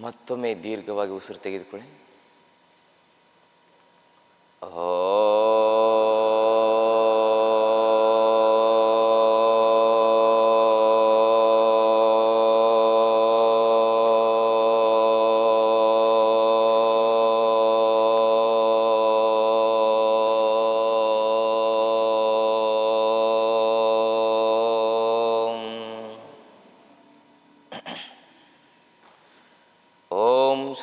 ಮತ್ತೊಮ್ಮೆ ದೀರ್ಘವಾಗಿ ಉಸಿರು ತೆಗೆದುಕೊಳ್ಳಿ.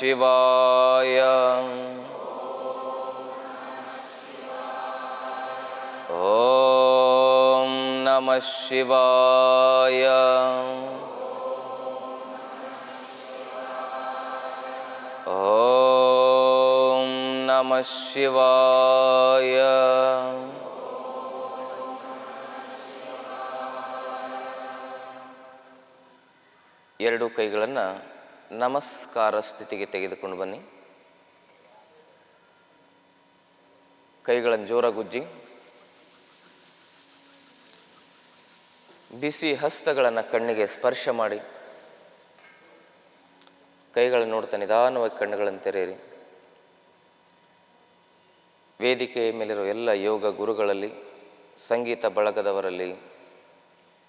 ಶಿವಾಯ ಓಂ ನಮಃ ಶಿವಾಯ ಓಂ ನಮಃ ಶಿವಾಯ ಎರಡು ಕೈಗಳನ್ನು ನಮಸ್ಕಾರ ಸ್ಥಿತಿಗೆ ತೆಗೆದುಕೊಂಡು ಬನ್ನಿ. ಕೈಗಳನ್ನು ಜೋರ ಗುಜ್ಜಿ ಬಿಸಿ ಹಸ್ತಗಳನ್ನು ಕಣ್ಣಿಗೆ ಸ್ಪರ್ಶ ಮಾಡಿ. ಕೈಗಳನ್ನು ನೋಡ್ತಾ ನಿಧಾನವಾಗಿ ಕಣ್ಣುಗಳನ್ನು ತೆರೆಯಿರಿ. ವೇದಿಕೆಯ ಮೇಲಿರೋ ಎಲ್ಲ ಯೋಗ ಗುರುಗಳಲ್ಲಿ, ಸಂಗೀತ ಬಳಗದವರಲ್ಲಿ,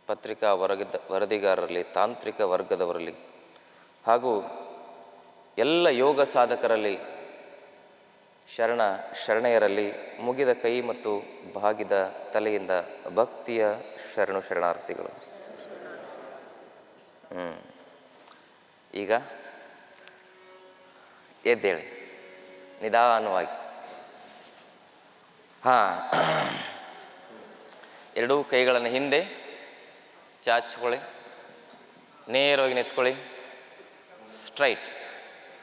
ಪತ್ರಿಕಾ ವರಗದ ವರದಿಗಾರರಲ್ಲಿ, ತಾಂತ್ರಿಕ ವರ್ಗದವರಲ್ಲಿ ಹಾಗೂ ಎಲ್ಲ ಯೋಗ ಸಾಧಕರಲ್ಲಿ ಶರಣ ಶರಣೆಯರಲ್ಲಿ ಮುಗಿದ ಕೈ ಮತ್ತು ಬಾಗಿದ ತಲೆಯಿಂದ ಭಕ್ತಿಯ ಶರಣು ಶರಣಾರ್ಥಿಗಳು. ಹ್ಞೂ ಈಗ ಎದ್ದೇಳಿ. ನಿಧಾನವಾಗಿ. ಹಾಂ. ಎರಡೂ ಕೈಗಳನ್ನು ಹಿಂದೆ ಚಾಚ್ಕೊಳ್ಳಿ. ನೇರವಾಗಿ ನಿಂತ್ಕೊಳ್ಳಿ. ಸ್ಟ್ರೈಟ್.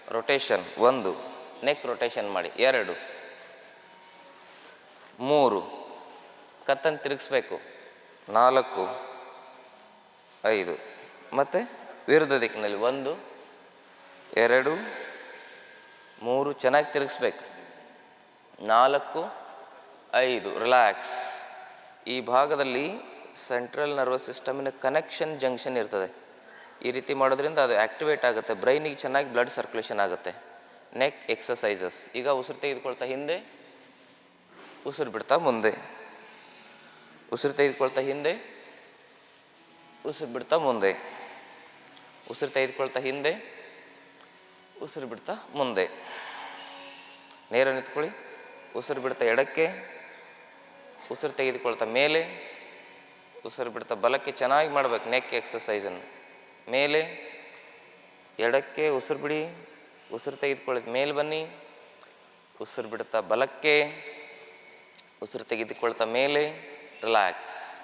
ರೊಟೇಷನ್ ಒಂದು. ನೆಕ್ ರೊಟೇಷನ್ ಮಾಡಿ. ಎರಡು. ಮೂರು. ಕತ್ತನ್ನು ತಿರುಗಿಸ್ಬೇಕು. ನಾಲ್ಕು. ಐದು. ಮತ್ತು ವಿರುದ್ಧ ದಿಕ್ಕಿನಲ್ಲಿ ಒಂದು, ಎರಡು, ಮೂರು. ಚೆನ್ನಾಗಿ ತಿರುಗಿಸ್ಬೇಕು. ನಾಲ್ಕು, ಐದು. ರಿಲ್ಯಾಕ್ಸ್ ಈ ಭಾಗದಲ್ಲಿ ಸೆಂಟ್ರಲ್ ನರ್ವಸ್ ಸಿಸ್ಟಮಿನ ಕನೆಕ್ಷನ್ ಜಂಕ್ಷನ್ ಇರ್ತದೆ. ಈ ರೀತಿ ಮಾಡೋದ್ರಿಂದ ಅದು ಆ್ಯಕ್ಟಿವೇಟ್ ಆಗುತ್ತೆ. ಬ್ರೈನಿಗೆ ಚೆನ್ನಾಗಿ ಬ್ಲಡ್ ಸರ್ಕ್ಯುಲೇಷನ್ ಆಗುತ್ತೆ. ನೆಕ್ ಎಕ್ಸಸೈಸಸ್ ಈಗ ಉಸಿರು ತೆಗೆದುಕೊಳ್ತಾ ಹಿಂದೆ, ಉಸಿರು ಬಿಡ್ತಾ ಮುಂದೆ. ಉಸಿರು ತೆಗೆದುಕೊಳ್ತಾ ಹಿಂದೆ, ಉಸಿರು ಬಿಡ್ತಾ ಮುಂದೆ. ಉಸಿರು ತೆಗೆದುಕೊಳ್ತಾ ಹಿಂದೆ, ಉಸಿರು ಬಿಡ್ತಾ ಮುಂದೆ. ನೇರ ನಿಂತ್ಕೊಳ್ಳಿ. ಉಸಿರು ಬಿಡ್ತಾ ಎಡಕ್ಕೆ, ಉಸಿರು ತೆಗೆದುಕೊಳ್ತಾ ಮೇಲೆ, ಉಸಿರು ಬಿಡ್ತಾ ಬಲಕ್ಕೆ ಚೆನ್ನಾಗಿ ಮಾಡ್ಬೇಕು ನೆಕ್ ಎಕ್ಸಸೈಸನ್ನು ಮೇಲೆ ಎಡಕ್ಕೆ ಉಸಿರು ಬಿಡಿ, ಉಸಿರು ತೆಗೆದುಕೊಳ್ಳಿ. ಮೇಲೆ ಬನ್ನಿ, ಉಸಿರು ಬಿಡ್ತಾ ಬಲಕ್ಕೆ, ಉಸಿರು ತೆಗೆದುಕೊಳ್ತಾ ಮೇಲೆ ರಿಲ್ಯಾಕ್ಸ್.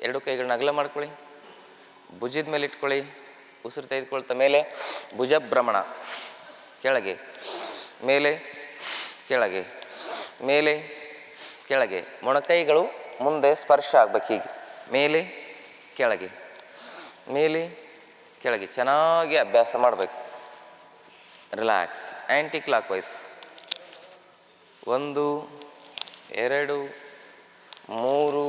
ಎರಡು ಕೈಗಳನ್ನ ಅಗಲ ಮಾಡ್ಕೊಳ್ಳಿ, ಭುಜದ ಮೇಲೆ ಇಟ್ಕೊಳ್ಳಿ, ಉಸಿರು ತೆಗೆದುಕೊಳ್ತಾ ಮೇಲೆ ಭುಜ ಭ್ರಮಣ ಕೆಳಗೆ, ಮೇಲೆ ಕೆಳಗೆ ಮೇಲೆ, ಕೆಳಗೆ. ಮೊಣಕೈಗಳು ಮುಂದೆ ಸ್ಪರ್ಶ ಆಗ್ಬೇಕು ಹೀಗೆ. ಮೇಲೆ, ಕೆಳಗೆ, ಮೇಲೆ ಕೆಳಗೆ ಚೆನ್ನಾಗಿ ಅಭ್ಯಾಸ ಮಾಡಬೇಕು. ರಿಲ್ಯಾಕ್ಸ್ ಆ್ಯಂಟಿ ಕ್ಲಾಕ್ ವೈಸ್ ಒಂದು, ಎರಡು, ಮೂರು,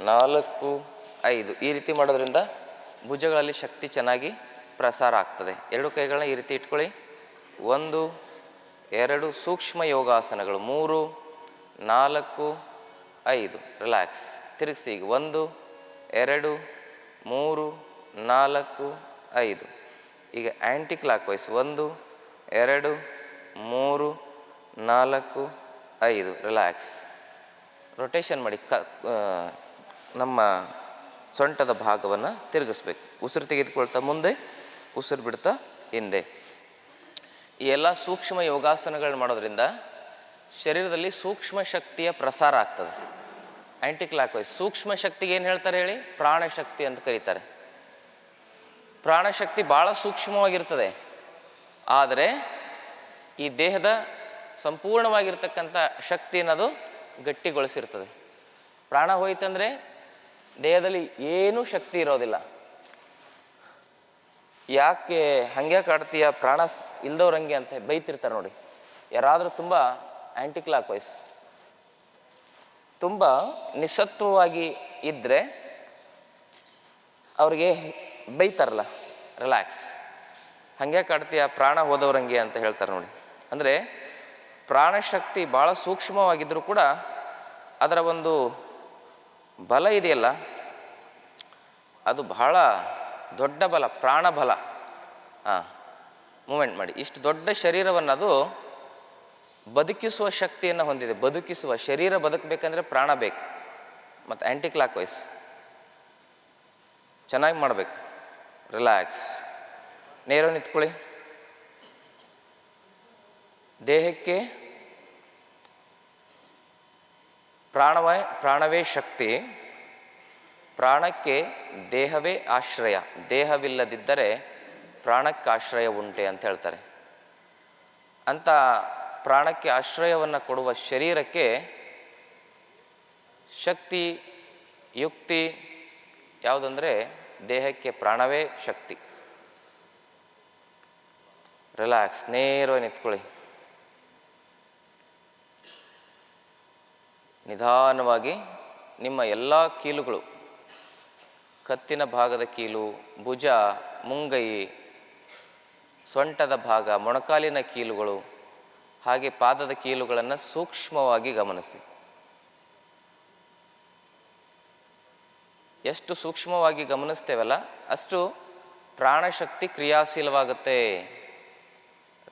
ನಾಲ್ಕು, ಐದು. ಈ ರೀತಿ ಮಾಡೋದ್ರಿಂದ ಭುಜಗಳಲ್ಲಿ ಶಕ್ತಿ ಚೆನ್ನಾಗಿ ಪ್ರಸಾರ ಆಗ್ತದೆ. ಎರಡು ಕೈಗಳನ್ನ ಈ ರೀತಿ ಇಟ್ಕೊಳ್ಳಿ. ಒಂದು, ಎರಡು ಸೂಕ್ಷ್ಮ ಯೋಗಾಸನಗಳು. ಮೂರು, ನಾಲ್ಕು, ಐದು. ರಿಲ್ಯಾಕ್ಸ್ ತಿರುಗಿಸಿ ಈಗ. ಒಂದು, ಎರಡು, ಮೂರು ನಾಲ್ಕು, ಐದು. ಈಗ ಆ್ಯಂಟಿ ಕ್ಲಾಕ್ ವೈಸ್ ಒಂದು, ಎರಡು, ಮೂರು, ನಾಲ್ಕು, ಐದು. ರಿಲ್ಯಾಕ್ಸ್ ರೊಟೇಷನ್ ಮಾಡಿ ಕ ನಮ್ಮ ಸೊಂಟದ ಭಾಗವನ್ನು ತಿರುಗಿಸ್ಬೇಕು. ಉಸಿರು ತೆಗೆದುಕೊಳ್ತಾ ಮುಂದೆ, ಉಸಿರು ಬಿಡ್ತಾ ಹಿಂದೆ. ಈ ಎಲ್ಲ ಸೂಕ್ಷ್ಮ ಯೋಗಾಸನಗಳನ್ನ ಮಾಡೋದ್ರಿಂದ ಶರೀರದಲ್ಲಿ ಸೂಕ್ಷ್ಮ ಶಕ್ತಿಯ ಪ್ರಸಾರ ಆಗ್ತದೆ. ಆ್ಯಂಟಿ ಕ್ಲಾಕ್ ವೈಸ್ ಸೂಕ್ಷ್ಮ ಶಕ್ತಿಗೆ ಏನು ಹೇಳ್ತಾರೆ ಹೇಳಿ? ಪ್ರಾಣಶಕ್ತಿ ಅಂತ ಕರೀತಾರೆ. ಪ್ರಾಣಶಕ್ತಿ ಭಾಳ ಸೂಕ್ಷ್ಮವಾಗಿರ್ತದೆ. ಆದರೆ ಈ ದೇಹದ ಸಂಪೂರ್ಣವಾಗಿರ್ತಕ್ಕಂಥ ಶಕ್ತಿ ಅನ್ನೋದು ಗಟ್ಟಿಗೊಳಿಸಿರ್ತದೆ. ಪ್ರಾಣ ಹೋಯ್ತಂದ್ರೆ ದೇಹದಲ್ಲಿ ಏನೂ ಶಕ್ತಿ ಇರೋದಿಲ್ಲ. ಯಾಕೆ ಹಂಗೆ ಕಾಡ್ತೀಯ? ಪ್ರಾಣ ಇಲ್ದವ್ರ ಇಲ್ದವ್ರಂಗೆ ಅಂತ ಬೈತಿರ್ತಾರೆ ನೋಡಿ. ಯಾರಾದರೂ ತುಂಬ ಆ್ಯಂಟಿಕ್ಲಾಕ್ ವೈಸ್ ತುಂಬ ನಿಸ್ಸತ್ವವಾಗಿ ಇದ್ದರೆ ಅವ್ರಿಗೆ ಬೈತಾರಲ್ಲ ರಿಲ್ಯಾಕ್ಸ್ ಹಂಗೆ ಕಾಡ್ತೀಯ, ಪ್ರಾಣ ಹೋದವರಂಗೆ ಅಂತ ಹೇಳ್ತಾರೆ ನೋಡಿ. ಅಂದರೆ ಪ್ರಾಣಶಕ್ತಿ ಭಾಳ ಸೂಕ್ಷ್ಮವಾಗಿದ್ದರೂ ಕೂಡ ಅದರ ಒಂದು ಬಲ ಇದೆಯಲ್ಲ, ಅದು ಬಹಳ ದೊಡ್ಡ ಬಲ ಪ್ರಾಣಬಲ ಹಾಂ ಮೂಮೆಂಟ್ ಮಾಡಿ. ಇಷ್ಟು ದೊಡ್ಡ ಶರೀರವನ್ನು ಅದು ಬದುಕಿಸುವ ಶಕ್ತಿಯನ್ನು ಹೊಂದಿದೆ. ಬದುಕಿಸುವ, ಶರೀರ ಬದುಕಬೇಕಂದ್ರೆ ಪ್ರಾಣ ಬೇಕು. ಮತ್ತು ಆ್ಯಂಟಿ ಕ್ಲಾಕ್ ವೈಸ್ ಚೆನ್ನಾಗಿ ಮಾಡಬೇಕು. ರಿಲ್ಯಾಕ್ಸ್ ನೇರ ನಿಂತ್ಕೊಳ್ಳಿ. ದೇಹಕ್ಕೆ ಪ್ರಾಣವೇ ಪ್ರಾಣವೇ ಶಕ್ತಿ, ಪ್ರಾಣಕ್ಕೆ ದೇಹವೇ ಆಶ್ರಯ. ದೇಹವಿಲ್ಲದಿದ್ದರೆ ಪ್ರಾಣಕ್ಕೆ ಆಶ್ರಯ ಉಂಟೆ ಅಂತ ಹೇಳ್ತಾರೆ. ಅಂತ ಪ್ರಾಣಕ್ಕೆ ಆಶ್ರಯವನ್ನು ಕೊಡುವ ಶರೀರಕ್ಕೆ ಶಕ್ತಿ, ಯುಕ್ತಿ ಯಾವುದಂದರೆ ದೇಹಕ್ಕೆ ಪ್ರಾಣವೇ ಶಕ್ತಿ. ರಿಲ್ಯಾಕ್ಸ್ ನೇರವಾಗಿ ನಿಂತ್ಕೊಳ್ಳಿ. ನಿಧಾನವಾಗಿ ನಿಮ್ಮ ಎಲ್ಲ ಕೀಲುಗಳು, ಕತ್ತಿನ ಭಾಗದ ಕೀಲು, ಭುಜ, ಮುಂಗೈ, ಸೊಂಟದ ಭಾಗ, ಮೊಣಕಾಲಿನ ಕೀಲುಗಳು, ಹಾಗೆ ಪಾದದ ಕೀಲುಗಳನ್ನು ಸೂಕ್ಷ್ಮವಾಗಿ ಗಮನಿಸಿ. ಎಷ್ಟು ಸೂಕ್ಷ್ಮವಾಗಿ ಗಮನಿಸ್ತೇವಲ್ಲ, ಅಷ್ಟು ಪ್ರಾಣಶಕ್ತಿ ಕ್ರಿಯಾಶೀಲವಾಗುತ್ತೆ.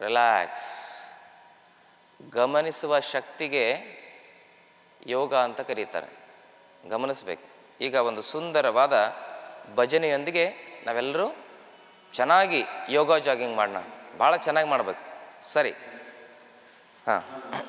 ರಿಲ್ಯಾಕ್ಸ್ ಗಮನಿಸುವ ಶಕ್ತಿಗೆ ಯೋಗ ಅಂತ ಕರೀತಾರೆ. ಗಮನಿಸ್ಬೇಕು. ಈಗ ಒಂದು ಸುಂದರವಾದ ಭಜನೆಯೊಂದಿಗೆ ನಾವೆಲ್ಲರೂ ಚೆನ್ನಾಗಿ ಯೋಗ ಜಾಗಿಂಗ್ ಮಾಡೋಣ. ಭಾಳ ಚೆನ್ನಾಗಿ ಮಾಡಬೇಕು. ಸರಿ. ಹಾಂ.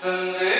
Também.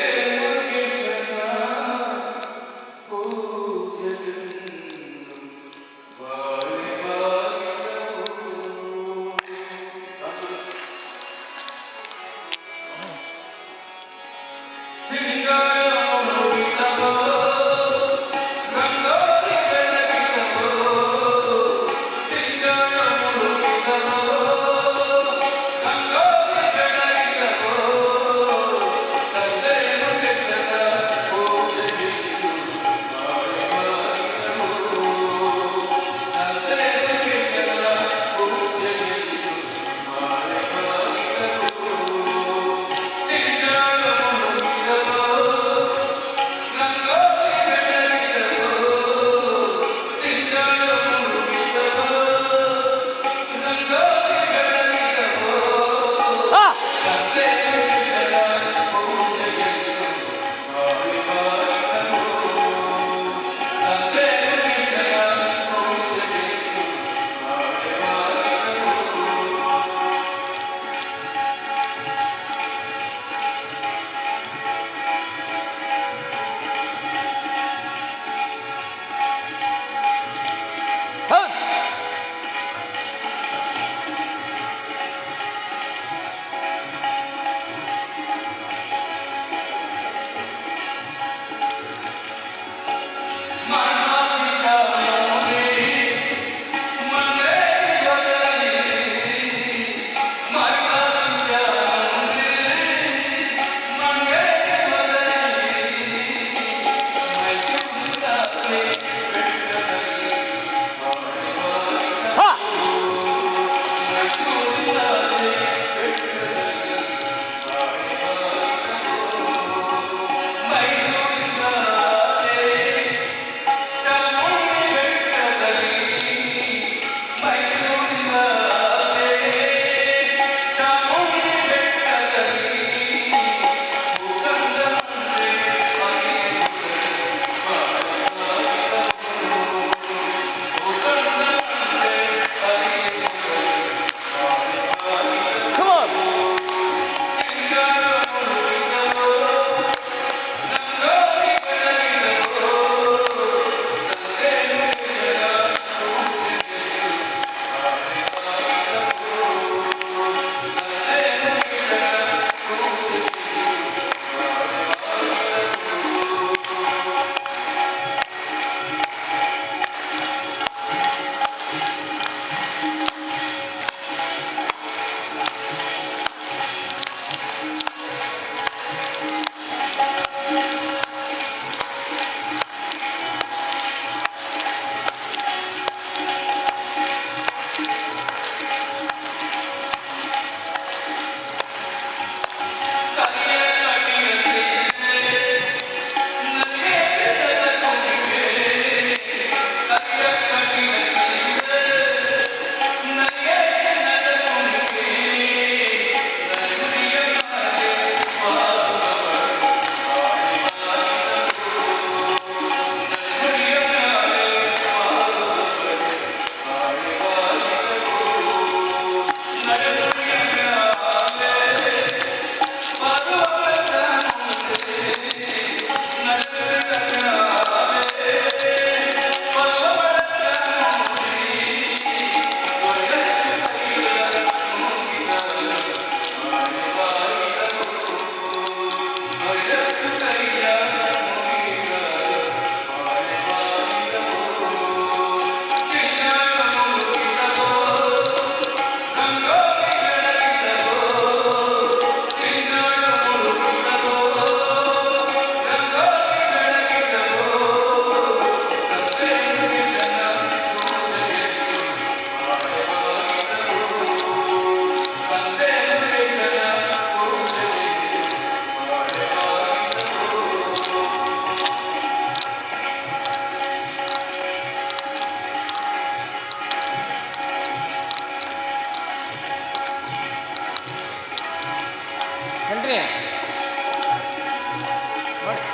ಬನ್ನಿ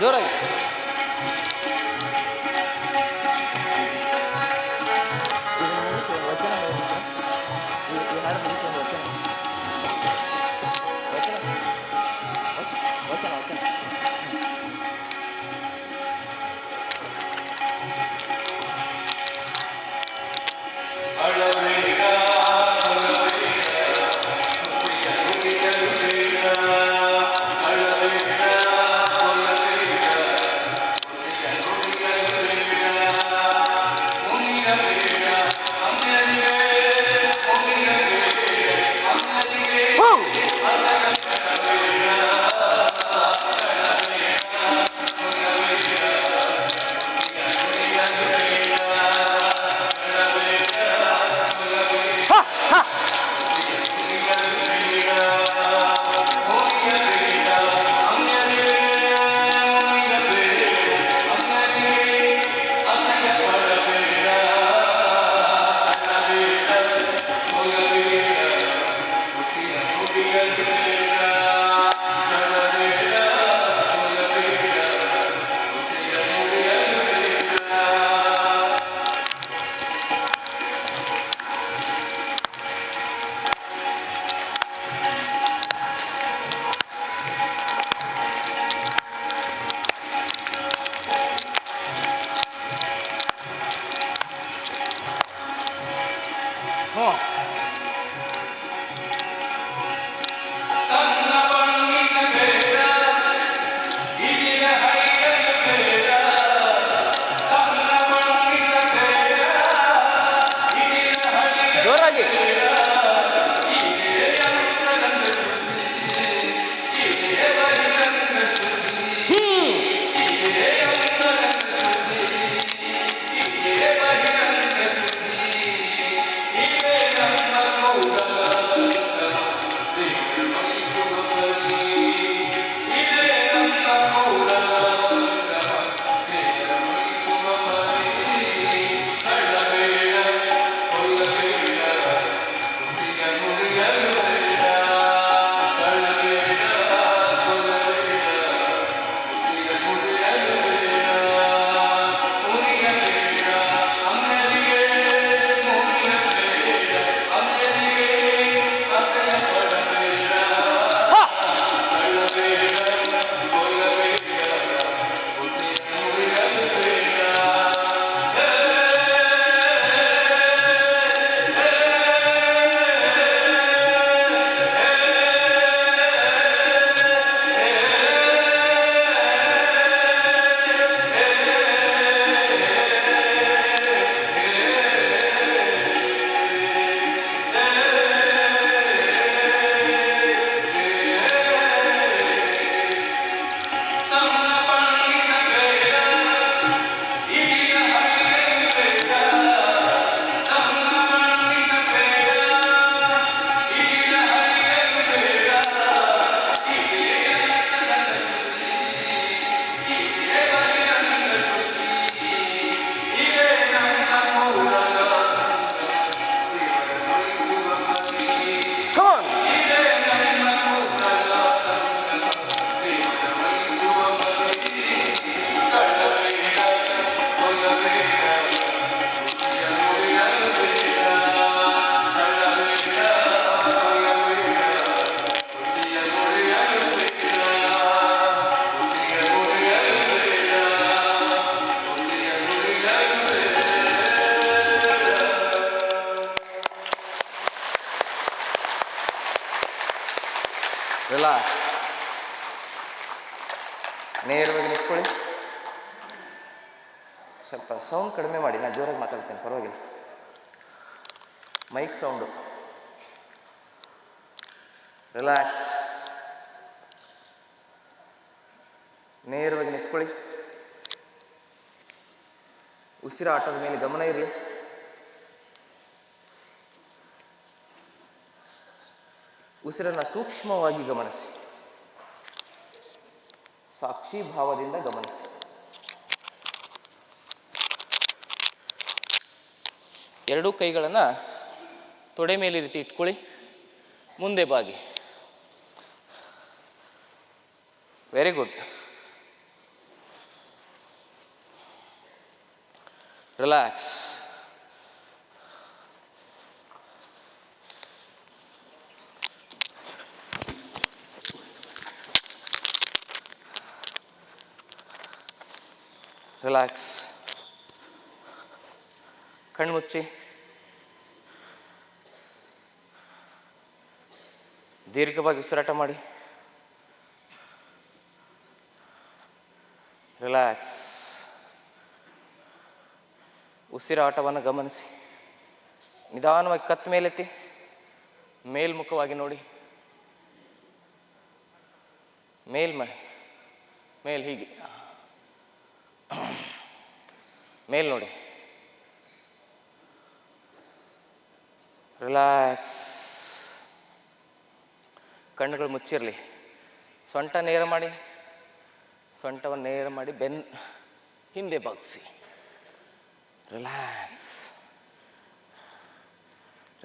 ಜೋರಾಗಿ ಉಸಿರನ್ನು ಸೂಕ್ಷ್ಮವಾಗಿ ಗಮನಿಸಿ. ಸಾಕ್ಷಿ ಭಾವದಿಂದ ಗಮನಿಸಿ. ಎರಡೂ ಕೈಗಳನ್ನು ತೊಡೆ ಮೇಲೆ ರೀತಿ ಇಟ್ಕೊಳ್ಳಿ. ಮುಂದೆ ಬಾಗಿ. ವೆರಿ ಗುಡ್ ರಿಲ್ಯಾಕ್ಸ್ ರಿಲ್ಯಾಕ್ಸ್ ಕಣ್ಮುಚ್ಚಿ ದೀರ್ಘವಾಗಿ ಉಸಿರಾಟ ಮಾಡಿ ರಿಲ್ಯಾಕ್ಸ್ ಉಸಿರಾಟವನ್ನು ಗಮನಿಸಿ ನಿಧಾನವಾಗಿ ಕತ್ ಮೇಲೆತ್ತಿ ಮೇಲ್ಮುಖವಾಗಿ ನೋಡಿ ಮೇಲ್ ಮಾಡಿ ಮೇಲ್ ಹೀಗೆ ಮೇಲ್ ನೋಡಿ. ರಿಲ್ಯಾಕ್ಸ್ ಕಣ್ಣುಗಳು ಮುಚ್ಚಿರಲಿ. ಸೊಂಟ ನೇರ ಮಾಡಿ, ಸೊಂಟವನ್ನು ನೇರ ಮಾಡಿ ಬೆನ್ ಹಿಂದೆ ಬಗ್ಸಿ. ರಿಲ್ಯಾಕ್ಸ್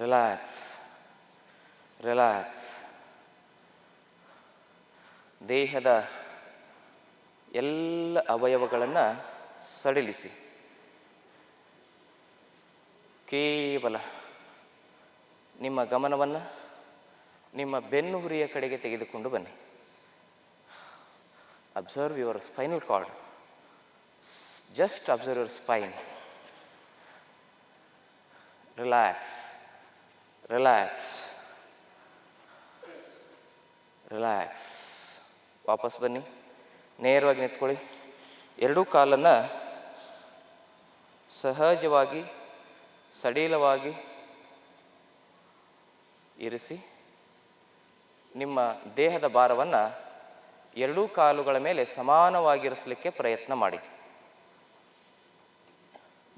ರಿಲ್ಯಾಕ್ಸ್ ರಿಲ್ಯಾಕ್ಸ್ ದೇಹದ ಎಲ್ಲ ಅವಯವಗಳನ್ನು ಸಡಿಲಿಸಿ. ಕೇವಲ ನಿಮ್ಮ ಗಮನವನ್ನು ನಿಮ್ಮ ಬೆನ್ನು ಹುರಿಯ ಕಡೆಗೆ ತೆಗೆದುಕೊಂಡು ಬನ್ನಿ. Observe your spinal cord just observe your spine relax relax relax ವಾಪಸ್ ಬನ್ನಿ. ನೇರವಾಗಿ ನಿಂತ್ಕೊಳ್ಳಿ. ಎರಡೂ ಕಾಲನ್ನು ಸಹಜವಾಗಿ ಸಡಿಲವಾಗಿ ಇರಿಸಿ ನಿಮ್ಮ ದೇಹದ ಭಾರವನ್ನು ಎರಡೂ ಕಾಲುಗಳ ಮೇಲೆ ಸಮಾನವಾಗಿರಿಸಲಿಕ್ಕೆ ಪ್ರಯತ್ನ ಮಾಡಿ.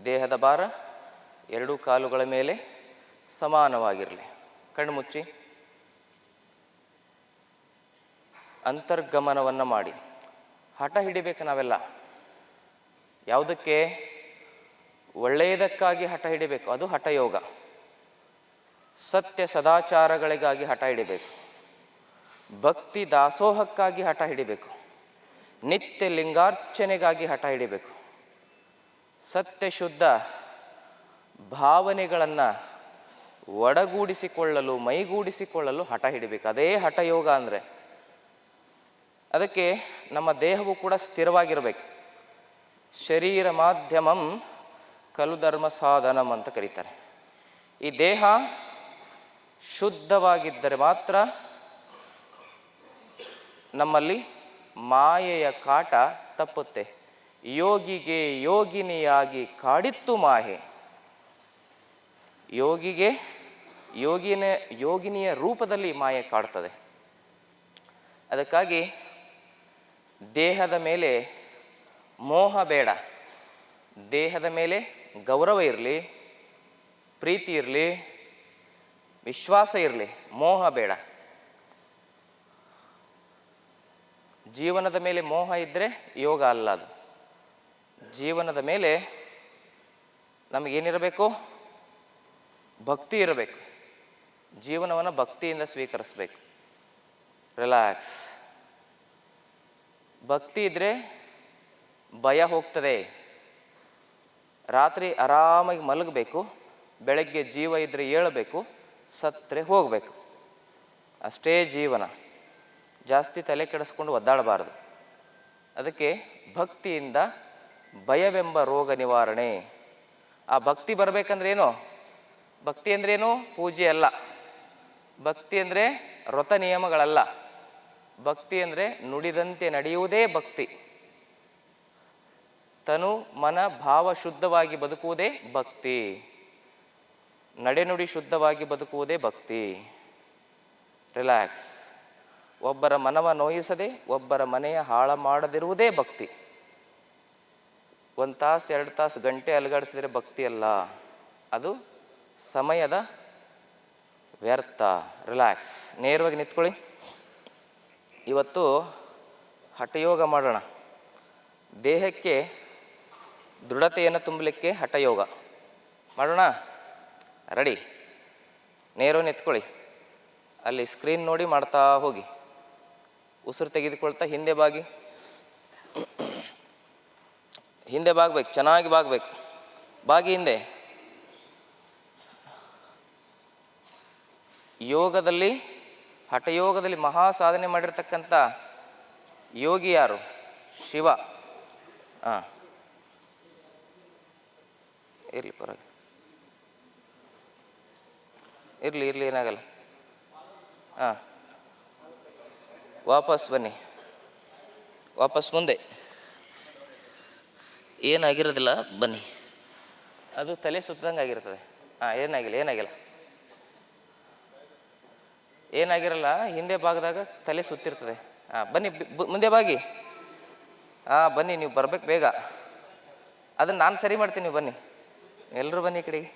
ದೇಹದ ಭಾರ ಎರಡೂ ಕಾಲುಗಳ ಮೇಲೆ ಸಮಾನವಾಗಿರಲಿ. ಕಣ್ಣು ಮುಚ್ಚಿ. ಅಂತರ್ಗಮನವನ್ನು ಮಾಡಿ. ಹಠ ಹಿಡಿಬೇಕು ನಾವೆಲ್ಲ. ಯಾವುದಕ್ಕೆ? ಒಳ್ಳೆಯದಕ್ಕಾಗಿ ಹಠ ಹಿಡಿಬೇಕು. ಅದು ಹಠಯೋಗ. ಸತ್ಯ ಸದಾಚಾರಗಳಿಗಾಗಿ ಹಠ ಹಿಡಿಬೇಕು. ಭಕ್ತಿ ದಾಸೋಹಕ್ಕಾಗಿ ಹಠ ಹಿಡಿಬೇಕು. ನಿತ್ಯ ಲಿಂಗಾರ್ಚನೆಗಾಗಿ ಹಠ ಹಿಡಿಬೇಕು. ಸತ್ಯ ಶುದ್ಧ ಭಾವನೆಗಳನ್ನು ಒಡಗೂಡಿಸಿಕೊಳ್ಳಲು, ಮೈಗೂಡಿಸಿಕೊಳ್ಳಲು ಹಠ ಹಿಡಿಬೇಕು. ಅದೇ ಹಠಯೋಗ ಅಂದರೆ ಅದಕ್ಕೆ ನಮ್ಮ ದೇಹವು ಕೂಡ ಸ್ಥಿರವಾಗಿರಬೇಕು. ಶರೀರ ಮಾಧ್ಯಮಂ ಕಲು ಧರ್ಮ ಸಾಧನಂ ಅಂತ ಕರೀತಾರೆ. ಈ ದೇಹ ಶುದ್ಧವಾಗಿದ್ದರೆ ಮಾತ್ರ ನಮ್ಮಲ್ಲಿ ಮಾಯೆಯ ಕಾಟ ತಪ್ಪುತ್ತೆ. ಯೋಗಿಗೆ ಯೋಗಿನಿಯಾಗಿ ಕಾಡಿತ್ತು ಮಾಹೆ ಯೋಗಿಗೆ ಯೋಗಿನ, ಯೋಗಿನಿಯ ರೂಪದಲ್ಲಿ ಮಾಯೆ ಕಾಡ್ತದೆ. ಅದಕ್ಕಾಗಿ ದೇಹದ ಮೇಲೆ ಮೋಹ ಬೇಡ. ದೇಹದ ಮೇಲೆ ಗೌರವ ಇರಲಿ, ಪ್ರೀತಿ ಇರಲಿ, ವಿಶ್ವಾಸ ಇರಲಿ, ಮೋಹ ಬೇಡ. ಜೀವನದ ಮೇಲೆ ಮೋಹ ಇದ್ದರೆ ಯೋಗ ಅಲ್ಲ ಅದು. ಜೀವನದ ಮೇಲೆ ನಮಗೇನಿರಬೇಕು? ಭಕ್ತಿ ಇರಬೇಕು. ಜೀವನವನ್ನು ಭಕ್ತಿಯಿಂದ ಸ್ವೀಕರಿಸಬೇಕು. ರಿಲ್ಯಾಕ್ಸ್. ಭಕ್ತಿ ಇದ್ದರೆ ಭಯ ಹೋಗ್ತದೆ. ರಾತ್ರಿ ಆರಾಮಾಗಿ ಮಲಗಬೇಕು, ಬೆಳಗ್ಗೆ ಜೀವ ಇದ್ದರೆ ಏಳಬೇಕು, ಸತ್ತರೆ ಹೋಗಬೇಕು. ಅಷ್ಟೇ ಜೀವನ. ಜಾಸ್ತಿ ತಲೆ ಕೆಡಿಸ್ಕೊಂಡು ಒದ್ದಾಡಬಾರ್ದು. ಅದಕ್ಕೆ ಭಕ್ತಿಯಿಂದ ಭಯವೆಂಬ ರೋಗ ನಿವಾರಣೆ. ಆ ಭಕ್ತಿ ಬರಬೇಕಂದ್ರೆ ಏನು? ಭಕ್ತಿ ಅಂದ್ರೇನು ಪೂಜೆ ಅಲ್ಲ. ಭಕ್ತಿ ಅಂದರೆ ವ್ರತ ನಿಯಮಗಳಲ್ಲ. ಭಕ್ತಿ ಅಂದರೆ ನುಡಿದಂತೆ ನಡೆಯುವುದೇ ಭಕ್ತಿ. ತನು ಮನ ಭಾವ ಶುದ್ಧವಾಗಿ ಬದುಕುವುದೇ ಭಕ್ತಿ. ನಡೆನುಡಿ ಶುದ್ಧವಾಗಿ ಬದುಕುವುದೇ ಭಕ್ತಿ. ರಿಲ್ಯಾಕ್ಸ್ ಒಬ್ಬರ ಮನವ ನೋಯಿಸದೆ ಒಬ್ಬರ ಮನೆಯ ಹಾಳ ಮಾಡದಿರುವುದೇ ಭಕ್ತಿ. ಒಂದು ತಾಸು, ಎರಡು ತಾಸು ಗಂಟೆ ಅಲುಗಾಡಿಸಿದರೆ ಭಕ್ತಿ ಅಲ್ಲ. ಅದು ಸಮಯದ ವ್ಯರ್ಥ. ರಿಲ್ಯಾಕ್ಸ್ ನೇರವಾಗಿ ನಿಂತ್ಕೊಳ್ಳಿ. ಇವತ್ತು ಹಠಯೋಗ ಮಾಡೋಣ. ದೇಹಕ್ಕೆ ದೃಢತೆಯನ್ನು ತುಂಬಲಿಕ್ಕೆ ಹಠಯೋಗ. ಮಾಡೋಣ? ರೆಡಿ. ನೇರ ನಿಂತ್ಕೊಳ್ಳಿ. ಅಲ್ಲಿ ಸ್ಕ್ರೀನ್ ನೋಡಿ ಮಾಡ್ತಾ ಹೋಗಿ. ಉಸಿರು ತೆಗೆದುಕೊಳ್ತಾ ಹಿಂದೆ ಬಾಗಿ. ಹಿಂದೆ ಬಾಗ್ಬೇಕು, ಚೆನ್ನಾಗಿ ಬಾಗ್ಬೇಕು. ಬಾಗಿ ಹಿಂದೆ. ಯೋಗದಲ್ಲಿ, ಹಠಯೋಗದಲ್ಲಿ ಮಹಾ ಸಾಧನೆ ಮಾಡಿರ್ತಕ್ಕಂಥ ಯೋಗಿ ಯಾರು? ಶಿವ. ಹಾಂ ಇರಲಿ ಪರವಾಗಿ ಇರಲಿ ಇರಲಿ, ಏನಾಗಲ್ಲ. ಹಾಂ. ವಾಪಸ್ ಬನ್ನಿ. ವಾಪಸ್ ಮುಂದೆ. ಏನಾಗಿರೋದಿಲ್ಲ, ಬನ್ನಿ. ಅದು ತಲೆ ಸುತ್ತದಂಗೆ ಆಗಿರ್ತದೆ. ಹಾಂ, ಏನಾಗಿಲ್ಲ ಏನಾಗಿಲ್ಲ. ಏನಾಗಿರಲ್ಲ, ಹಿಂದೆ ಭಾಗದಾಗ ತಲೆ ಸುತ್ತಿರ್ತದೆ. ಹಾಂ, ಬನ್ನಿ ಮುಂದೆ ಬಾಗಿ ಹಾಂ, ಬನ್ನಿ, ನೀವು ಬರ್ಬೇಕು ಬೇಗ. ಅದನ್ನು ನಾನು ಸರಿ ಮಾಡ್ತೀನಿ, ನೀವು ಬನ್ನಿ. ಎಲ್ಲರೂ ಬನ್ನಿ ಈ ಕಡೆಗೆ.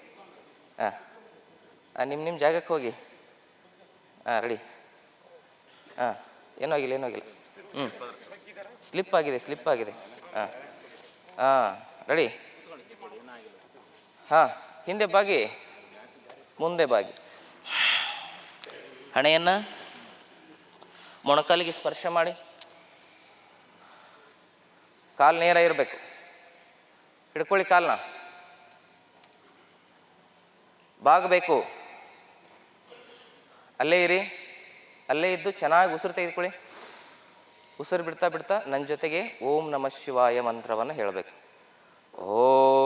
ಹಾಂ ನಿಮ್ಮ ನಿಮ್ಮ ಜಾಗಕ್ಕೆ ಹೋಗಿ. ಹಾಂ ರೆಡಿ ಹಾಂ ಏನೂ ಆಗಿಲ್ಲ ಏನೂ ಆಗಿಲ್ಲ. ಹ್ಞೂ ಸ್ಲಿಪ್ ಆಗಿದೆ ಸ್ಲಿಪ್ ಆಗಿದೆ. ಹಾಂ ಹಾಂ ರೆಡಿ ಹಾಂ, ಹಿಂದೆ ಬಾಗಿ, ಮುಂದೆ ಬಾಗಿ. ಹಣೆಯನ್ನು ಮೊಣಕಾಲಿಗೆ ಸ್ಪರ್ಶ ಮಾಡಿ. ಕಾಲು ನೇರ ಇರಬೇಕು. ಹಿಡ್ಕೊಳ್ಳಿ ಕಾಲನ್ನ ಬಾಗಬೇಕು. ಅಲ್ಲೇ ಇರಿ. ಅಲ್ಲೇ ಇದ್ದು ಚೆನ್ನಾಗಿ ಉಸಿರು ತೆಗೆದುಕೊಳ್ಳಿ. ಉಸಿರು ಬಿಡ್ತಾ ಬಿಡ್ತಾ ನನ್ನ ಜೊತೆಗೆ ಓಂ ನಮಃ ಶಿವಾಯ ಮಂತ್ರವನ್ನು ಹೇಳಬೇಕು. ಓಂ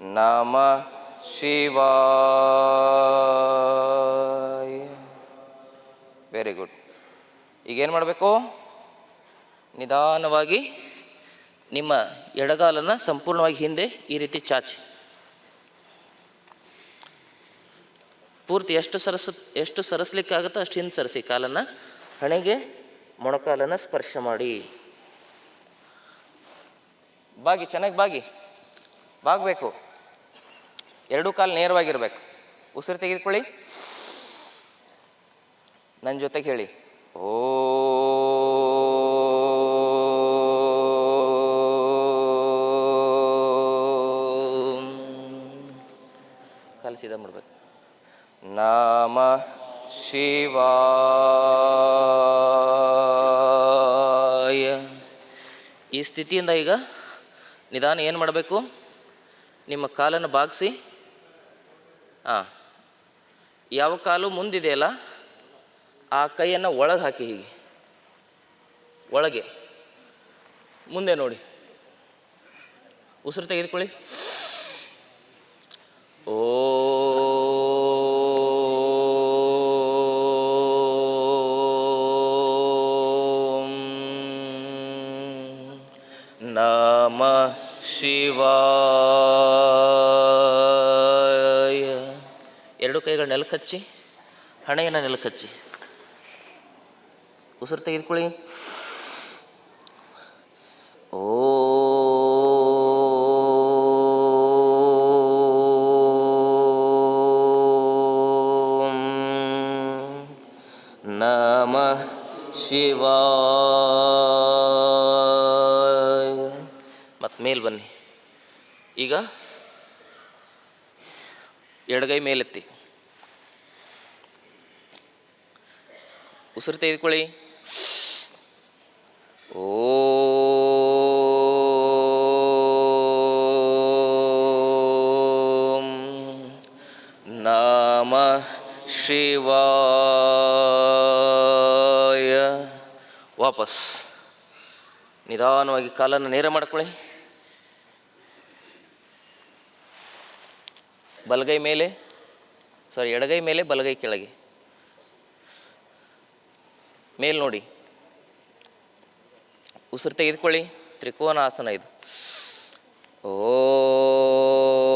ನಮಃ ಶಿವಾಯ. ವೆರಿ ಗುಡ್ ಈಗೇನು ಮಾಡಬೇಕು? ನಿಧಾನವಾಗಿ ನಿಮ್ಮ ಎಡಗಾಲನ್ನು ಸಂಪೂರ್ಣವಾಗಿ ಹಿಂದೆ ಈ ರೀತಿ ಚಾಚಿ. ಪೂರ್ತಿ ಎಷ್ಟು ಸರಸ, ಎಷ್ಟು ಸರಿಸ್ಲಿಕ್ಕಾಗುತ್ತೋ ಅಷ್ಟು ಹಿಂದೆ ಸರಿಸಿ ಕಾಲನ್ನು. ಹಣೆಗೆ ಮೊಣಕಾಲನ್ನು ಸ್ಪರ್ಶ ಮಾಡಿ. ಬಾಗಿ, ಚೆನ್ನಾಗಿ ಬಾಗಿ. ಬಾಗಬೇಕು. ಎರಡೂ ಕಾಲು ನೇರವಾಗಿರಬೇಕು. ಉಸಿರು ತೆಗೆದುಕೊಳ್ಳಿ. ನನ್ನ ಜೊತೆಗೆ ಹೇಳಿ. ಸೀದಾ ಮಾಡ್ಬೇಕು ನಮ ಶಿವಾಯ. ಈ ಸ್ಥಿತಿಯಿಂದ ಈಗ ನಿಧಾನ ಏನು ಮಾಡಬೇಕು? ನಿಮ್ಮ ಕಾಲನ್ನು ಬಾಗಿಸಿ. ಹಾಂ ಯಾವ ಕಾಲು ಮುಂದಿದೆಯಲ್ಲ? ಆ ಕೈಯನ್ನು ಒಳಗೆ ಹಾಕಿ ಹೀಗೆ. ಒಳಗೆ. ಮುಂದೆ ನೋಡಿ. ಉಸಿರು ತೆಗೆದುಕೊಳ್ಳಿ. ಓ. ನಮ ಶಿವಾಯ. ಎರಡು ಕೈಗಳು ನೆಲಕಚ್ಚಿ, ಹಣೆಯನ್ನು ನೆಲಕಚ್ಚಿ. ಉಸಿರು ತೆಗೆದುಕೊಳ್ಳಿ. ಓ. ನಮಃ ಶಿವಾಯ. ಮತ್ತು ಮೇಲೆ ಬನ್ನಿ. ಈಗ ಎಡಗೈ ಮೇಲೆತ್ತಿ. ಉಸಿರು ತೆಗೆದುಕೊಳ್ಳಿ. ನಮ ಶಿವಾಯ ವಾಪಸ್. ನಿಧಾನವಾಗಿ ಕಾಲನ್ನು ನೇರ ಮಾಡ್ಕೊಳ್ಳಿ. ಬಲಗೈ ಮೇಲೆ ಸಾರಿ ಎಡಗೈ ಮೇಲೆ, ಬಲಗೈ ಕೆಳಗೆ. ಮೇಲ್ ನೋಡಿ. ಉಸಿರು ತೆಗೆದುಕೊಳ್ಳಿ. ತ್ರಿಕೋನ ಆಸನ ಇದು. ಓಂ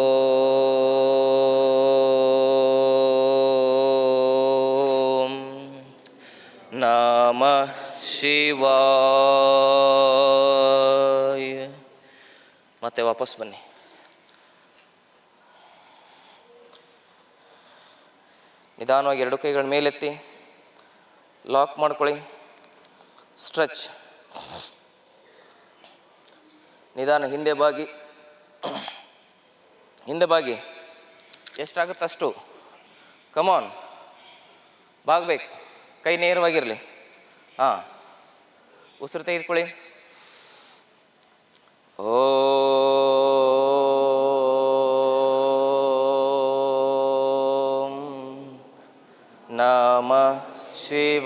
ಶಿವಾಯ. ಮತ್ತೆ ವಾಪಸ್ ಬನ್ನಿ. ನಿಧಾನವಾಗಿ ಎರಡು ಕೈಗಳ ಮೇಲೆತ್ತಿ. ಲಾಕ್ ಮಾಡ್ಕೊಳ್ಳಿ. ಸ್ಟ್ರೆಚ್. ನಿಧಾನ ಹಿಂದೆ ಬಾಗಿ. ಹಿಂದೆ ಬಾಗಿ. ಎಷ್ಟಾಗುತ್ತೆ ಅಷ್ಟು? ಕಮಾನ್ ಬಾಗ್ಬೇಕು. ಕೈ ನೇರವಾಗಿರಲಿ. ಹಾಂ. ಉಸಿರು ತೆಗೆದುಕೊಳ್ಳಿ. ಓಂ. ನಮ ಶಿವಾಯ.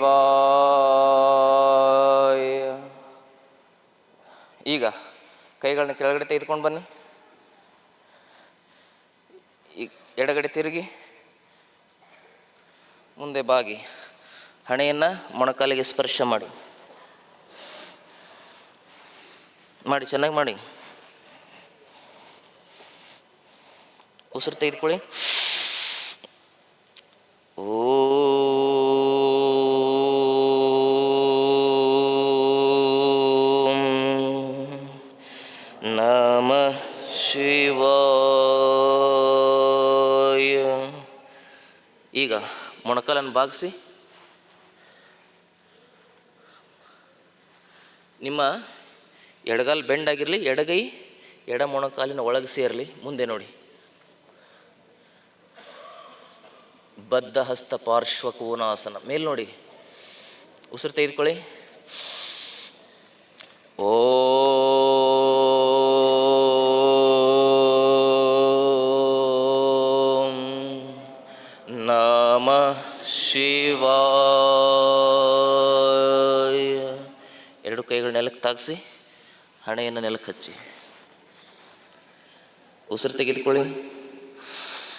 ಈಗ ಕೈಗಳನ್ನ ಕೆಳಗಡೆ ತೆಗೆದುಕೊಂಡು ಬನ್ನಿ. ಎಡಗಡೆ ತಿರುಗಿ. ಮುಂದೆ ಬಾಗಿ ಹಣೆಯನ್ನು ಮೊಣಕಾಲಿಗೆ ಸ್ಪರ್ಶ ಮಾಡಿ. ಮಾಡಿ ಚೆನ್ನಾಗಿ ಮಾಡಿ. ಉಸಿರು ತೆಗೆದುಕೊಳ್ಳಿ. ಶಿವಾಯ. ಈಗ ಮೊಣಕಾಲನ್ನು ಬಾಗಿಸಿ. ನಿಮ್ಮ ಎಡಗಾಲು ಬೆಂಡ್ ಆಗಿರಲಿ, ಎಡಗೈ ಎಡ ಮೊಣಕಾಲಿನ ಒಳಗೆ ಸೇರಲಿ, ಮುಂದೆ ನೋಡಿ. ಬದ್ಧ ಹಸ್ತ ಪಾರ್ಶ್ವ ಕೋನಾಸನ ಮೇಲ್ ನೋಡಿ. ಉಸಿರು ತೆಗೆದುಕೊಳ್ಳಿ. ಓಂ ನಮ ಶಿವ ಎರಡು ಕೈಗಳು ನೆಲಕ್ಕೆ ತಾಗಿಸಿ. ಹಣೆಯನ್ನು ನೆಲಕ್ಕೆ ಹಚ್ಚಿ. ಉಸಿರು ತೆಗೆದುಕೊಳ್ಳಿ.